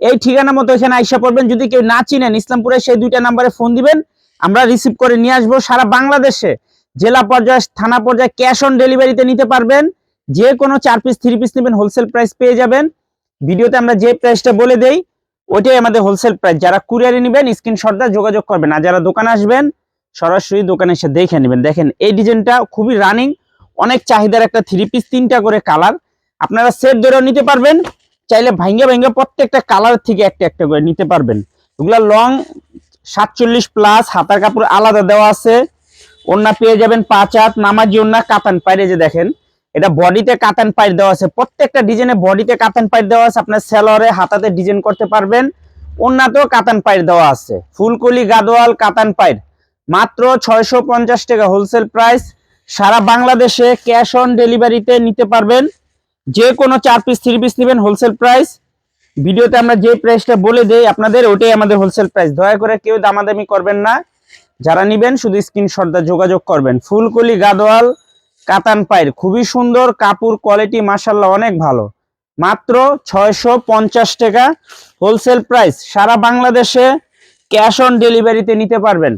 এই ঠিকানা মতো এখানে আইসা পড়বেন। যদি কেউ না চিনেন, ইসলামপুরে সেই দুইটা নাম্বারে ফোন দিবেন। আমরা রিসিভ করে নিয়ে আসব। সারা বাংলাদেশে জেলা পর্যায়ে, থানা পর্যায়ে ক্যাশ অন ডেলিভারিতে নিতে পারবেন। যে কোনো চার পিস থ্রি পিস নেবেন হোলসেল প্রাইস পেয়ে যাবেন। ভিডিওতে আমরা যে প্রাইসটা বলে দেই, ওইটাই আমাদের হোলসেল প্রাইস যারা কুরিয়ারে নেবেন স্ক্রিনশট দিয়ে যোগাযোগ করবেন। আর যারা দোকানে আসবেন, সরাসরি দোকানে এসে দেখে নেবেন। দেখেন, এই ডিজাইনটা খুবই রানিং অনেক চাহিদার একটা থ্রি পিস তিনটা করে কালার আপনারা সেট ধরেও নিতে পারবেন। চাইলে ভাঙ্গে ভাঙ্গে প্রত্যেকটা কালার থেকে একটা একটা করে নিতে পারবেন। এগুলা লং সাতচল্লিশ প্লাস হাতার কাপড় আলাদা দেওয়া আছে। ওন্না পেয়ে যাবেন পাঁচ হাত, নামাজি ওন্না কাতান পাইরে যে দেখেন, এটা বডিতে কাতান পাইর দেওয়া আছে। প্রত্যেকটা ডিজাইনে বডিতে কাতান পাইর দেওয়া আছে। আপনার সেলরে হাতাতে ডিজাইন করতে পারবেন। ওন্নাতেও কাতান পাইর দেওয়া আছে। ফুলকলি, গাদোয়াল, কাতান পাইর। মাত্র ছয়শো পঞ্চাশ টাকা হোলসেল প্রাইস সারা বাংলাদেশে ক্যাশ অন ডেলিভারিতে নিতে পারবেন। যে কোনো চার পিস থ্রি পিস নেবেন হোলসেল প্রাইস ভিডিওতে আমরা যে প্রাইসটা বলে দেই আপনাদের, ওটাই আমাদের হোলসেল প্রাইস দয়া করে কেউ দামাদামি করবেন না। যারা নিবেন, শুধু স্ক্রিনশট দিয়ে যোগাযোগ করবেন। ফুলকলি গাদোয়াল, কাতান পাইর খুবই সুন্দর, কাপড় কোয়ালিটি মাসাল্লাহ অনেক ভালো। মাত্র ছয়শো পঞ্চাশ টাকা হোলসেল প্রাইস সারা বাংলাদেশে ক্যাশ অন ডেলিভারিতে নিতে পারবেন।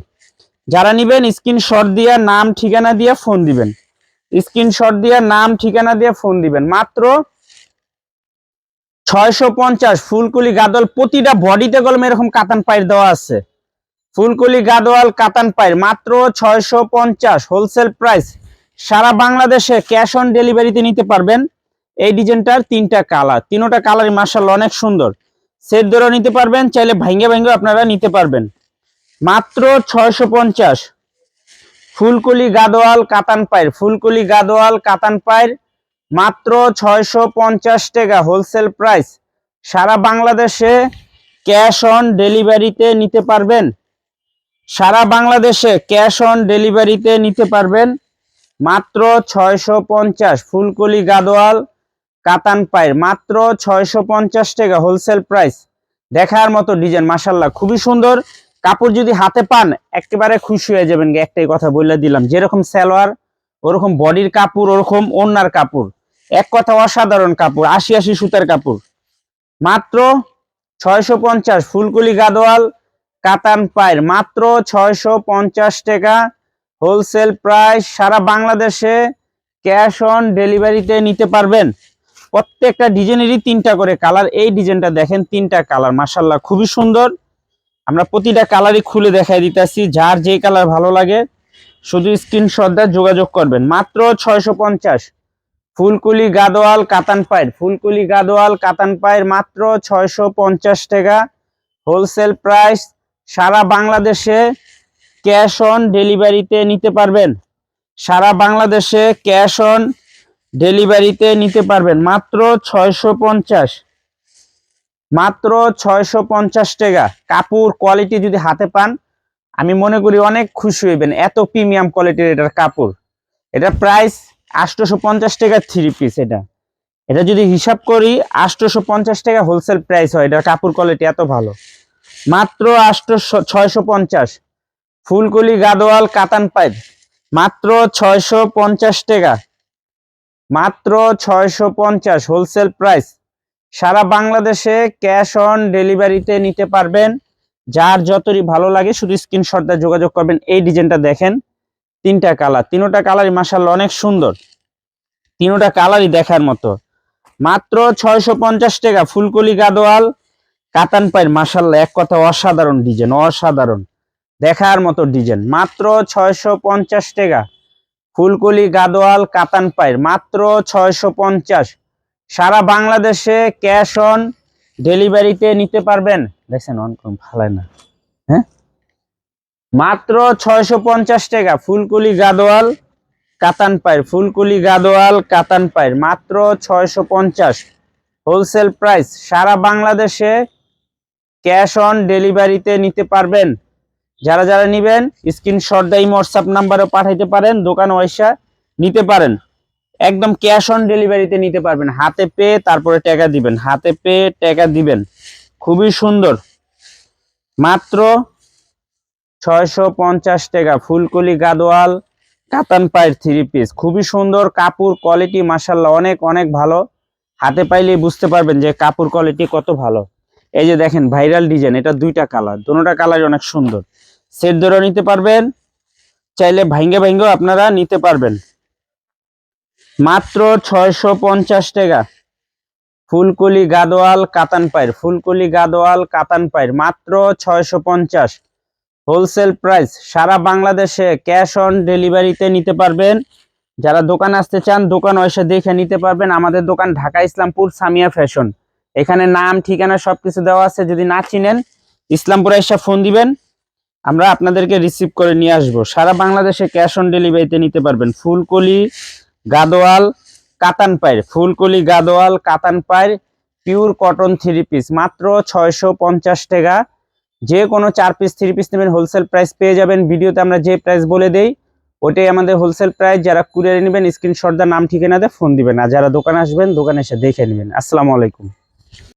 যারা নিবেন স্ক্রিনশট দিয়ে, নাম, ঠিকানা দিয়ে ফোন দিবেন। স্ক্রিনশট দিয়ে, নাম, ঠিকানা দিয়ে ফোন দিবেন। মাত্র ছয়শো পঞ্চাশ ফুলকুলি গাদল প্রতিটা বডিতে কলম এরকম কাতান পায়ের দেওয়া আছে। ফুলকুলি গাদোয়াল, কাতান পায়ের মাত্র ছয়শো পঞ্চাশ হোলসেল প্রাইস। সারা বাংলাদেশে ক্যাশ অন ডেলিভারিতে নিতে পারবেন। এই ডিজাইনটার তিনটা কালার। তিনোটা কালারই মার্শাল অনেক সুন্দর। সেট ধরেও নিতে পারবেন, চাইলে ভাঙ্গে ভাঙ্গে আপনারা নিতে পারবেন। মাত্র ছয়শো পঞ্চাশ। ফুলকুলি গাদোয়াল কাতান পায়ের ফুলকুলি গাদোয়াল কাতান পায়ের মাত্র ছয়শো পঞ্চাশ টাকা হোলসেল প্রাইস। সারা বাংলাদেশে ক্যাশ অন ডেলিভারিতে নিতে পারবেন। সারা বাংলাদেশে ক্যাশ অন ডেলিভারিতে নিতে পারবেন মাত্র ছয়শো পঞ্চাশ ফুলকলি গাদোয়াল কাতান পায়ের মাত্র ছয়শো পঞ্চাশ টাকা হোলসেল প্রাইস। দেখার মতো ডিজাইন মাসাল্লাহ খুবই সুন্দর। কাপড় যদি হাতে পান, একেবারে খুশি হয়ে যাবেন একটাই কথা বলে দিলাম। যেরকম সালোয়ার, ওরকম বডির কাপড়, ওরকম ওনার কাপড়। এক কথা অসাধারণ কাপড়, আশি আশি সুতার কাপড়। মাত্র ছয়শো পঞ্চাশ, ফুলকুলি গাদোয়াল, কাতান পায়ের। মাত্র ছয়শো পঞ্চাশ টাকা, হোলসেল প্রাইস সারা বাংলাদেশে ক্যাশ অন ডেলিভারিতে নিতে পারবেন। প্রত্যেকটা ডিজাইনেরই তিনটা করে কালার। এই ডিজাইনটা দেখেন, তিনটা কালার। মাসাল্লাহ খুবই সুন্দর। আমরা প্রতিটা কালারই খুলে দেখাই দিতেছি, যার যে কালার ভালো লাগে, শুধু স্ক্রিনশট দিয়ে যোগাযোগ করবেন। মাত্র ছয়শো পঞ্চাশ। ফুলকুলি গাদোয়াল কাতান পায়ের, ফুলকুলি গাদোয়াল কাতান পায়ের মাত্র ছয়শো পঞ্চাশ টাকা। হোলসেল প্রাইস সারা বাংলাদেশে ক্যাশ অন ডেলিভারিতে নিতে পারবেন। সারা বাংলাদেশে ক্যাশ অন ডেলিভারিতে নিতে পারবেন। মাত্র ছয়শো পঞ্চাশ। মাত্র ছয়শো পঞ্চাশ টাকা। কাপড় কোয়ালিটি যদি হাতে পান, আমি মনে করি অনেক খুশি হইবেন এত প্রিমিয়াম কোয়ালিটির এটার কাপড়। এটা প্রাইস আটশোশো পঞ্চাশ টাকা থ্রি পিস এটা। এটা যদি হিসাব করি আটশোশো পঞ্চাশ টাকা হোলসেল প্রাইস হয়, এটার কাপড় কোয়ালিটি এত ভালো। মাত্র আটশোশো ছয়শো পঞ্চাশ। ফুলকলি গাদোয়াল কাতান পাইপ, মাত্র ছয়শো পঞ্চাশ টাকা। মাত্র ছয়শো পঞ্চাশ হোলসেল প্রাইস সারা বাংলাদেশে ক্যাশ অন ডেলিভারিতে নিতে পারবেন। যার যতই ভালো লাগে শুধু স্ক্রিনশট দিয়ে যোগাযোগ করবেন। এই ডিজাইনটা দেখেন, তিনটা কালার, তিনোটা কালারই মাসাল্লাহ অনেক সুন্দর। তিনোটা কালারই দেখার মতো। মাত্র ছয়শো পঞ্চাশ টাকা, ফুলকলি গাদোয়াল, কাতান পায়ের মাসাল্লাহ এক কথা অসাধারণ ডিজাইন, অসাধারণ। দেখার মতো ডিজাইন। মাত্র ছয়শো পঞ্চাশ টাকা, ফুলকলি গাদোয়াল, কাতান পায়ের, মাত্র ছয়শো পঞ্চাশ। সারা বাংলাদেশে ক্যাশ অন ডেলিভারিতে নিতে পারবেন। দেখছেন, অন ভালো না। হ্যাঁ? মাত্র ছয়শো পঞ্চাশ টাকা, ফুলকলি গাদোয়াল, কাতান পায়ের, ফুলকলি গাদোয়াল, কাতান পায়ের, মাত্র ছয়শো পঞ্চাশ। হোলসেল প্রাইস, সারা বাংলাদেশে ক্যাশ অন ডেলিভারিতে নিতে পারবেন। যারা যারা নিবেন, স্ক্রিনশট দেয় হোয়াটসঅ্যাপ নাম্বারে পাঠাইতে পারেন, দোকান ওয়াইসা নিতে পারেন। একদম ক্যাশ অন ডেলিভারিতে নিতে পারবেন। হাতে পেয়ে তারপরে টাকা দিবেন। হাতে পেয়ে টাকা দিবেন। খুবই সুন্দর। মাত্র ছয়শো পঞ্চাশ টাকা। ফুলকলি গাদোয়াল, কাতান পায়ের থ্রি পিস খুবই সুন্দর, কাপড় কোয়ালিটি মাসাল্লাহ অনেক অনেক ভালো। হাতে পাইলেই বুঝতে পারবেন যে কাপড় কোয়ালিটি কত ভালো। এই যে দেখেন ভাইরাল ডিজাইন এটা দুইটা কালার দুটোটা কালার অনেক সুন্দর। সেট ধরে নিতে পারবেন। চাইলে ভাঙ্গে ভাঙ্গেও আপনারা নিতে পারবেন। মাত্র ছয়শো পঞ্চাশ টাকা। ফুলকলি গাদোয়াল কাতান পায়ের, ফুলকলি গাদোয়াল কাতান পায়ের, মাত্র ছয়শো পঞ্চাশ। হোলসেল প্রাইস, সারা বাংলাদেশে ক্যাশ অন ডেলিভারিতে নিতে পারবেন। যারা দোকান আসতে চান, দোকান এসে দেখে নিতে পারবেন। আমাদের দোকান ঢাকা ইসলামপুর, সামিয়া ফ্যাশন। এখানে নাম, ঠিকানা সব কিছু দেওয়া আছে। যদি না চিনেন, ইসলামপুরে এসে ফোন দিবেন। আমরা আপনাদেরকে রিসিভ করে নিয়ে আসব। সারা বাংলাদেশে ক্যাশ অন ডেলিভারিতে নিতে পারবেন। ফুলকলি গাদোয়াল, কাতান পায়ের ফুলকলি গাদোয়াল, কাতান পায়ের পিওর কটন থ্রি পিস মাত্র ছয়শো পঞ্চাশ টাকা। যে কোনো চার পিস থ্রি পিস নেবেন হোলসেল প্রাইস পেয়ে যাবেন। ভিডিওতে আমরা যে প্রাইস বলে দেই, ওটাই আমাদের হোলসেল প্রাইস যারা কুরিয়ারে নেবেন স্ক্রিনশট দা নাম ঠিকানা দিয়ে ফোন দিবেন। আর যারা দোকানে আসবেন, দোকানে এসে দেখে নেবেন। আসসালামু আলাইকুম।